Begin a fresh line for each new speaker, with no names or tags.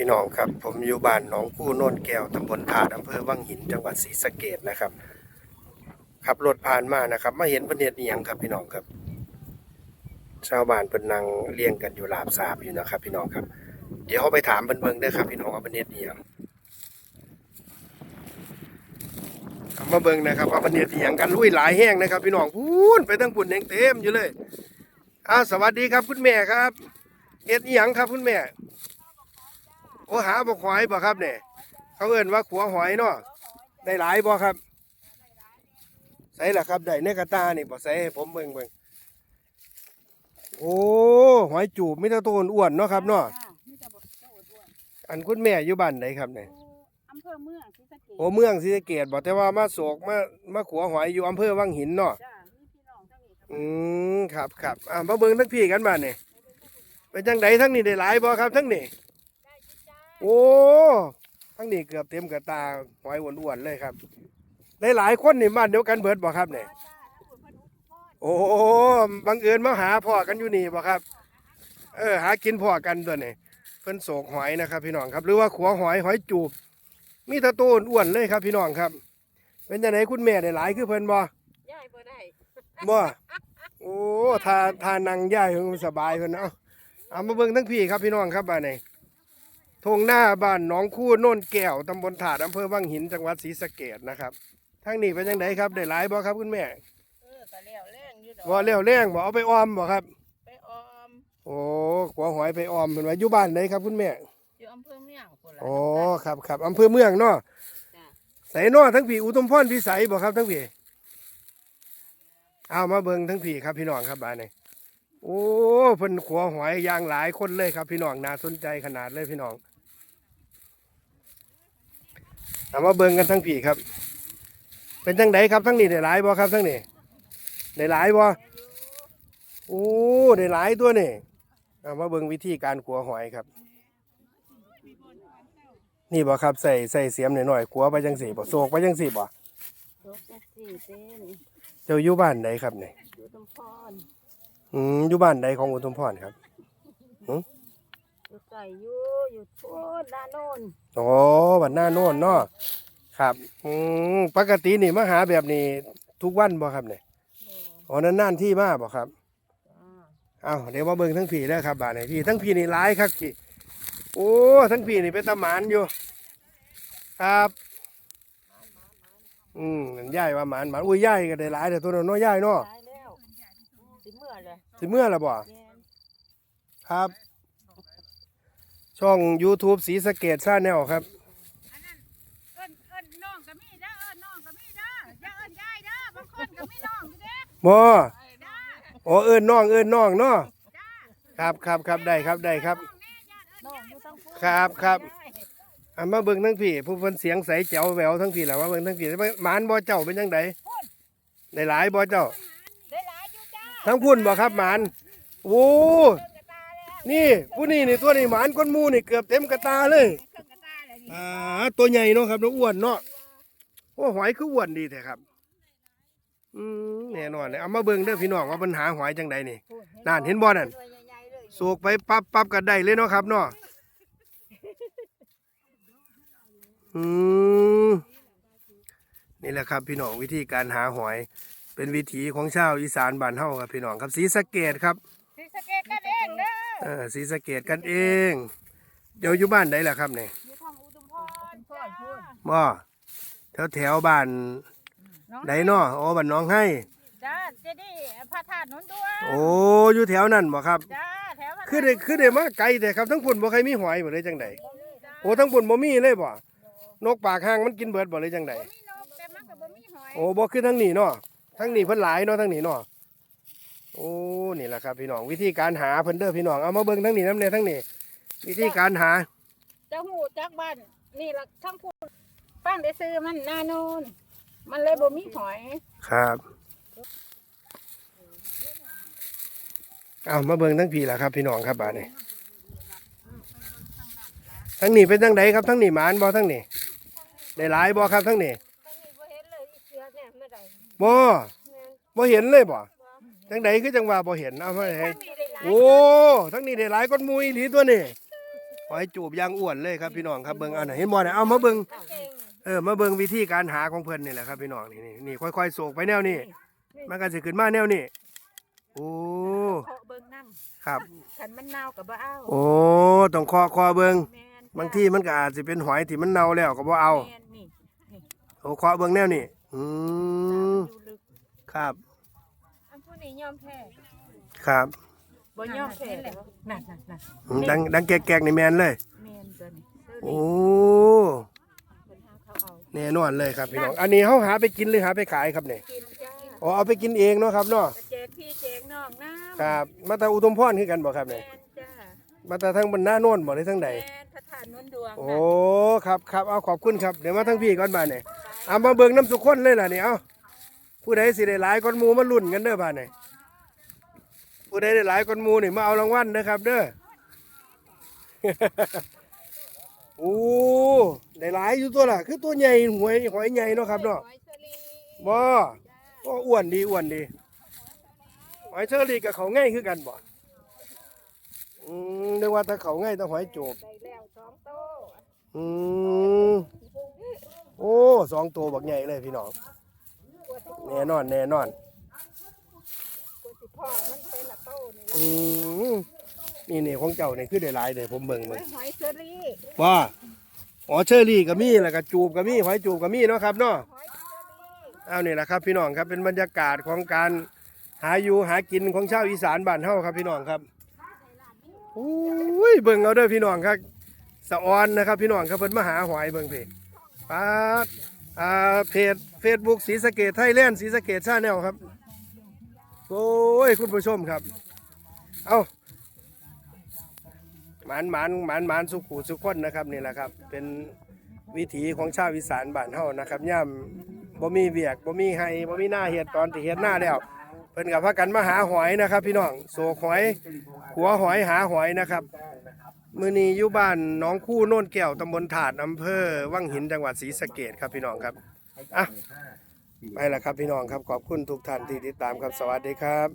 พี่น้องครับ ผมอยู่บ้านหนองกู้โน่นแก้วตำบลถาดอำเภอวังหินจังหวัดศรีสะเกดนะครับขับรถผ่านมานะครับมาเห็นประเด็นเอียงครับพี่น้องครับ ชาวบ้านเพิ่นนั่งเลี้ยงกันอยู่ลาบสาบอยู่นะครับ พี่น้องครับ เดี๋ยวเขาไปถามเพิ่นเบิ่งเด้ครับ พี่น้องว่าประเด็นเอียงมาเบิ่งนะครับว่าประเด็นเอียงกันลุยหลายแห้งนะครับ พี่น้องพูนไปทั้งปุ่นแดงเต็มอยู่เลยอ้าวสวัสดีครับคุณแม่ครับเอ็ดอีหยังครับคุณแม่ โอ้หาบ่หอยบ่ครับเนี่ยเขาเอิ้นว่าขัวหอยเนาะได้หลายบ่ครับใส่ละครับได้ในกระตานี่บ่ใส่ให้ผมเบิ่งเบิ่งโอ้หอยจูบมีแต่ตัวอ้วนๆเนาะครับเนาะ
นี่จะบอกเจ้าอ้วน
อันคุณแม่อยู่บ้านไหนครับเนี่ย
ๆอำเภอเมืองศรีสะเกษ
โอ้เมืองศรีสะเกษบ่แต่ว่ามาโศกมามาขัวหอยอยู่อำเภอวังหินเนาะ
จ้ามีพี่น้องทั้งนี้ครับ
อืมครับครับอ่ามาเบิ่งทั้งพี่กันบ้านนี่เป็นจังไดทั้งนี้ได้หลายบ่ครับทั้งนี้
ได้จิจ้า
โอ้ทั้งนี้เกือบเต็มกระตาหอยอ้วนๆเลยครับได้หลายคนนี่บ้านเดียวกันเบิดบ่ครับเนี่ย
จ้าทั้งหมดพนุษย์พ่อ
โอ้บังเอิญมาหาพ่อกันอยู่นี่บ่ครับ เออ หากินพ่อกันตัวนี่เพิ่นโศกหอยนะครับ พี่น้องครับ หรือว่าขัวหอยหอยจูบ มีแตะโตนอ้วนๆเลยครับ พี่น้องครับ เป็นจังไดคุณแม่ได้หลายคือเพิ่นบ่
ย่ายบ่ได้
บ่โอ้ทาทานังย่ายเพิ่นสบายเพิ่นเนาะเอามาเบิ่งทั้งพี่ครับพี่น้องครับบ้านนี้ ทงหน้าบ้านหนองคู่โน่นแก้วตำบลถาดอำเภอวังหินจังหวัดศรีสะเกษนะครับทางนี้เป็นจังไดครับได้หลายบ่ครับคุณแม่
เออตะเลี้ยวแรงอยู่ดอก
บ่เลี้ยวแรงบ่เอาไปออมบ่ครับ
ไปออม
โอ้ขัวหอยไปออมเพิ่นว่าอยู่บ้านไหนครับคุณแม่
อยู่อำเภอเมืองพุ่นล่ะ
อ๋อครับครับอำเภอเมืองเนาะ
จ้า
ไสเนาะทั้งพี่อุทุมพรพิสัยบ่ครับทั้งพี่เอามาเบิ่งทั้งพี่ครับพี่น้องครับบ้านนี้ โอ้เพิ่นขัวหอยอย่างหลายคนเลยครับ พี่น้องน่าสนใจขนาดเลยพี่น้องเอามาเบิ่งกันทั้งพี่ครับ เป็นจังไดครับทั้งนี้ได้หลายบ่ครับทั้งนี้ได้หลายบ่โอ้ได้หลายตัวนี่เอามาเบิ่งวิธีการขัวหอยครับ นี่บ่ครับใส่ใส่เสียมหน่อยๆขัวไปจังสี่บ่โศกไปจังสี่บ่
ตกจักสี่เต้น
เจ้าอยู่บ้านใดครับเนี่ย
อยู่ตำพร
อืมอยู่บ้านใดของอุทุมพรครับ
อยู่ไก่อยู่อยู่ทั่วด้านโน้น
อ๋อบ้านหน้าโน่นเนาะครับอืมปกตินี่มาหาแบบนี้ ทุกวันบ่ครับเนี่ย
บ่
อ๋อนานๆที่มาบ่ครับ
จ้า
เอาเดี๋ยวมาเบิ่งทั้งพี่แล้วครับบ้านไหนพี่ทั้งพี่นี่หลายครับพี่โอ้ทั้งพี่นี่เป็นตาหมานอยู่ ครับอืมย่ายว่าหมานหมานอุ้ยย่ายก็ได้หลายแต่ตัวน้อยย่ายเนาะ
ตายแล้ว สิเมื่อเลย
สิเมื่อละบ่
แม่น
ครับ ช่อง YouTube สีสะเกตชาแนลครับ
เอิ้นเอิ้นน้องก็มีเด้อเอิ้นน้องก็มีเด้ออย่าเอิ้นยายเด้อบางคนก็มีน้องอยู่เด้อ
บ่
จ้า
โอ้เอิ้นน้องเอิ้นน้องเนาะ
จ้า
ครับครับครับได้ครับได้ครับ
น้องแน่ญาติเอิ้น
น้องอยู่ตั้งพุ่น
ครับครับอะมาเบิ่งทั้งพี่ ผู้เพิ่นเสียงใสแจ๋วแหววทั้งพี่แหละว่าเบิ่งทั้งพี่หมานบ่เจ้าเป็นจังไดได้หลายบ่เจ้า
ได้หลายอยู่จ้า
ทั้งพุ่นบ่ครับหมานโอ้นี่ผู้นี่นี่ตัวนี้หมานก้นมูนี่เกือบเต็มกระตาเลยอ่าตัวใหญ่เนาะครับน้องอ้วนเนาะโอ้หอยคืออ้วนดีแท้ครับอืมแน่นอนเลยเอามาเบิ่งเด้อพี่น้องว่าปัญหาหอยจังใดนี่นั่นเห็นบ่นั่น
ตัวใหญ่ๆเลย
สูกไปปั๊บปั๊บกันได้เลยเนาะครับเนาะอืมนี่แหละครับพี่น้องวิธีการหาหอย เป็นวิถีของชาวอีสานบ้านเฮาครับพี่น้องครับสีสะเกตครับ
สิสะเกตกันเองเด้อ
เออสีสะเกตกันเอง เดี๋ยวอยู่บ้านไหนล่ะครับเนี่ย
อยู่ทางอุดมพรจ้า
บ่แถวแถวๆบ้าน
น้อง
ไหนเนาะอ๋อบ้านน้องให้
จ้าเจดีย์พระธาตุหนุนด้วย
โอ้อยู่แถวนั้นบ่ครับ
จ้าแถวพระธาตุ
คือได้คือได้มาไกลแต่ครับทั้งพุ่นบ่เคยมีหอยบ่เลยจังไดโอ้ทั้งพุ่นบ่มีเลยบ่นกปากหางมันกินเบิดบ่เลยจังได
บ่มีนกแต่มันก็บ่มีหอย
โอ้บ่คือทั้งนี้เนาะ ทั้งนี้เพิ่นหลายเนาะทั้งนี้เนาะโอ้นี่แหละครับพี่น้องวิธีการหาเพิ่นเด้อพี่น้องเอามาเบิ่งทั้งนี้นำแน่ทั้งนี้วิธีการหา
เจ้าหูจักบ้านนี่ล่ะทั้งพูดฟังได้ซื้อมันหน้าโน่นมันเลยบ่มีหอย
ครับเอามาเบิ่งทั้งพี่ล่ะครับ พี่น้องครับบาดนี้ทั้งนี้เป็นจังไดครับทั้งนี้หมานบ่ทั้งนี้ได้หลายบ่ครับทั้งนี้
บ่แม่น
บ่เห็นเลยบ่จังไดคือจังว่าบ่เห็นเอามาให้
ตั้งนี้ได้หลาย
โอ้ทั้งนี้ได้หลายก้อนหมูอีหลีตัวนี้หอยจูบยางอ้วนเลยครับพี่น้องครับเบิ่งเอาหน่อยเห็นบ่เนี่ยเอามาเบิ่ง
เก่ง
เออมาเบิ่งวิธีการหาของเพิ่นนี่แหละครับพี่น้องนี่นี่นี่ค่อยๆโศกไปแนวนี้มันก็สิขึ้นมาแนวนี้โอ้
เคาะเบิ่งน้
ครับำ
คันมันเน่ากับบ่เอา
โอ้ต้องคอคอเบิ่ง
แม่น
บางทีมันก็อาจสิเป็นหอยที่มันเน่าแล้วก็บ่เอา
แม่นนี่
โอ้เคาะเบิ่งแนวนี้อืม
อยู่ลึก
ครับ
อันผู้นี้ยอมแพ้
ครับ
บ่ยอมแพ้แล้วนั่นนั่นนั่น
อืมดังดังแกกๆนี่แม่นเลย
แม่นตัวนี้เสื้อ
โอ้
เพิ่นหาเขาเอา
แน่นอนเลยครับพี่น้อง อันนี้เฮาหาไปกินหรือหาไปขายครับเนี่ย
กินจ้า
อ๋อเอาไปกินเองเนาะครับเนาะ
กระแจกพี่แจกน้องน้ำ
ครับ มาตาอุดมพรคือกันบ่ครับเนี่ย
แม่นจ้า
มาตาทางบรรณาโน่นบ่ได้ทางใด
แม่นพระธาตุนนดวง
โอ้ ครับครับเอาขอบคุณครับ เดี๋ยวมาทางพี่ก่อนบาดเนี่ยเอามาเบิ่งน้ำสุกคนเลยล่ะนี่เอา ผู้ใดสิได้หลายก้อนหมูมาลุ้นกันเด้อบาดเนี่ยผู้ใดได้หลายก้อนหมูนี่มาเอารางวัลนะครับ เด้อโอ้ได้หลายอยู่ตัวล่ะ คือตัวใหญ่หวยหอยใหญ่เนาะครับเนาะ
หอยเชอรี่
บ่ก็อ้วนดีอ้วนดีหอยเชอรี่กับเขาง่ายคือกันบ่อืมเรียกว่าถ้าเขาง่ายต้องหอยโจบ
ได้แล้วสองโต
อืมโอ้สองตัวบักใหญ่เลยพี่น้อง แน่นอนแน่นอน
กูสิพ่อมันเป็นละโตนี่
อืมนี่นี่ของเจ้านี่คือได้หลายเลยผมเบิ่ง
ห
เบิ่
องยหอยเชอรี่
ว่าอ๋อเชอรี่ก็มีแล้วก็จูบก็มีหอยจูบก็มีเนาะครับเนาะ
หอยเชอรี่
เอานี่แหละครับ พี่น้องครับเป็นบรรยากาศของการหาอยู่หากินของชาวอีสานบ้านเฮาครับ พี่น้องครับโอ้ยเบิ่งเอาเด้อพี่น้องครับสะออนนะครับ พี่น้องครับเพิ่นมาหาหอยเบิ่งพี่ปาด อ่าเพจ Facebook ศรีสะเกดไทยแลนด์ศรีสะเกดชาแนลครับ โอ้ยคุณผู้ชมครับ เอาหมานหมานหมานหมานสุขูสุขคนนะครับนี่แหละครับ เป็นวิถีของชาวอีสานบ้านเฮานะครับย่ำบ่มีเวียกบ่มีไห้บ่มีหน้าเฮ็ดตอนที่เฮ็ดหน้าแล้วเพิ่นก็พากันมาหาหอยนะครับ พี่น้องโศกหอยขัวหอยหาหอยนะครับ มือนี้อยู่บ้านน้องคู่โน่นแก้วตำบลถาดอำเภอวังหินจังหวัดศรีสะเกดครับพี่น้องครับอะไปละครับพี่น้องครับขอบคุณทุกท่านที่ติดตามครับสวัสดีครับ